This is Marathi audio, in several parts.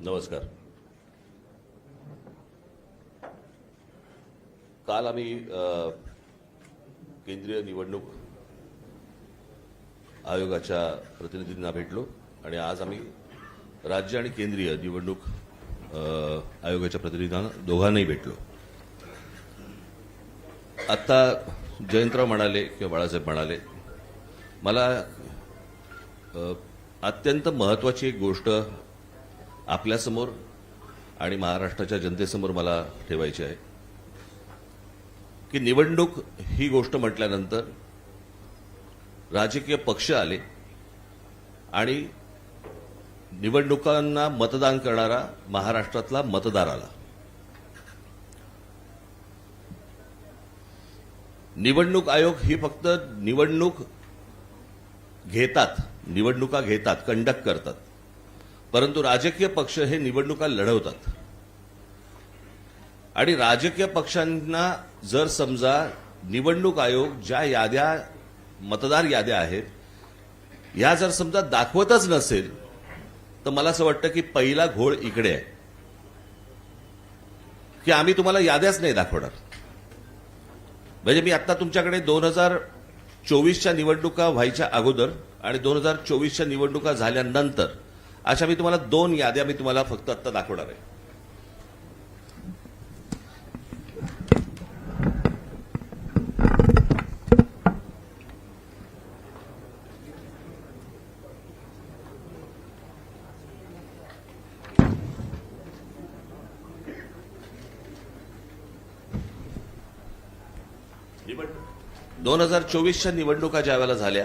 नमस्कार. काल आम्ही केंद्रीय निवडणूक आयोगाच्या प्रतिनिधींना भेटलो आणि आज आम्ही राज्य आणि केंद्रीय निवडणूक आयोगाच्या प्रतिनिधींना दोघांनाही भेटलो. आत्ता जयंतराव म्हणाले किंवा बाळासाहेब म्हणाले मला अत्यंत महत्वाची एक गोष्ट आपल्यासमोर आणि महाराष्ट्राच्या जनतेसमोर मला ठेवायची आहे. की निवडणूक ही गोष्ट म्हटल्यानंतर राजकीय पक्ष आले आणि निवडणुकांना मतदान करणारा महाराष्ट्रातला मतदार आला. निवडणूक आयोग ही फक्त निवडणूक घेतात निवडणुका घेतात कंडक्ट करतात. परंतु राजकीय पक्ष हे निवडणुका लढवतात. आणि राजकीय पक्षांना जर समजा निवडणूक आयोग ज्या याद्या मतदार याद्या आहेत या जर समजा दाखवतच नसेल तर मला असं वाटतं की पहिला घोळ इकडे आहे. की आम्ही तुम्हाला याद्याच नाही दाखवणार. म्हणजे मी आता तुमच्याकडे दोन हजार चोवीसच्या निवडणुका व्हायच्या अगोदर आणि दोन हजार चोवीसच्या निवडणुका झाल्यानंतर अशा मी तुम्हाला दोन याद्या मी तुम्हाला फक्त आत्ता दाखवणार आहे. दोन हजार चोवीसच्या निवडणुका ज्या वेळेला झाल्या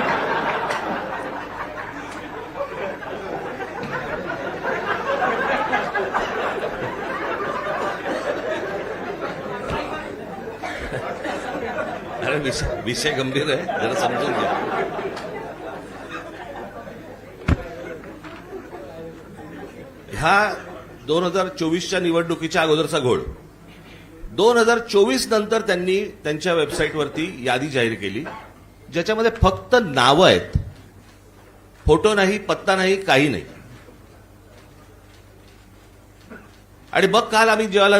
अरे विषय विषय गंभीर आहे जरा समजून घ्या. ह्या दोन हजार चोवीसच्या निवडणुकीच्या अगोदरचा घोळ. दोन हजार चोवीस नंतर त्यांनी त्यांच्या वेबसाईटवरती यादी जाहीर केली ज्याच्यामध्ये फक्त नावं आहेत. फोटो नाही पत्ता नाही काही नाही. आणि मग काल आम्ही जेव्हा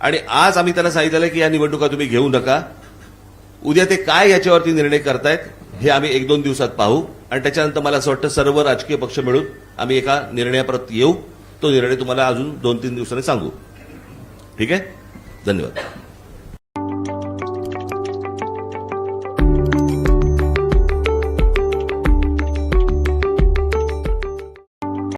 आणि आज आम्ही त्यांना सांगितलेलं की या निवडणुका तुम्ही घेऊ नका. उद्या ते काय याच्यावरती निर्णय करतायत हे आम्ही एक दोन दिवसात पाहू. आणि त्याच्यानंतर मला असं वाटतं सर्व राजकीय पक्ष मिळून आम्ही एका निर्णयाप्रत येऊ. तो निर्णय तुम्हाला अजून दोन तीन दिवसांनी सांगू. ठीक आहे? धन्यवाद.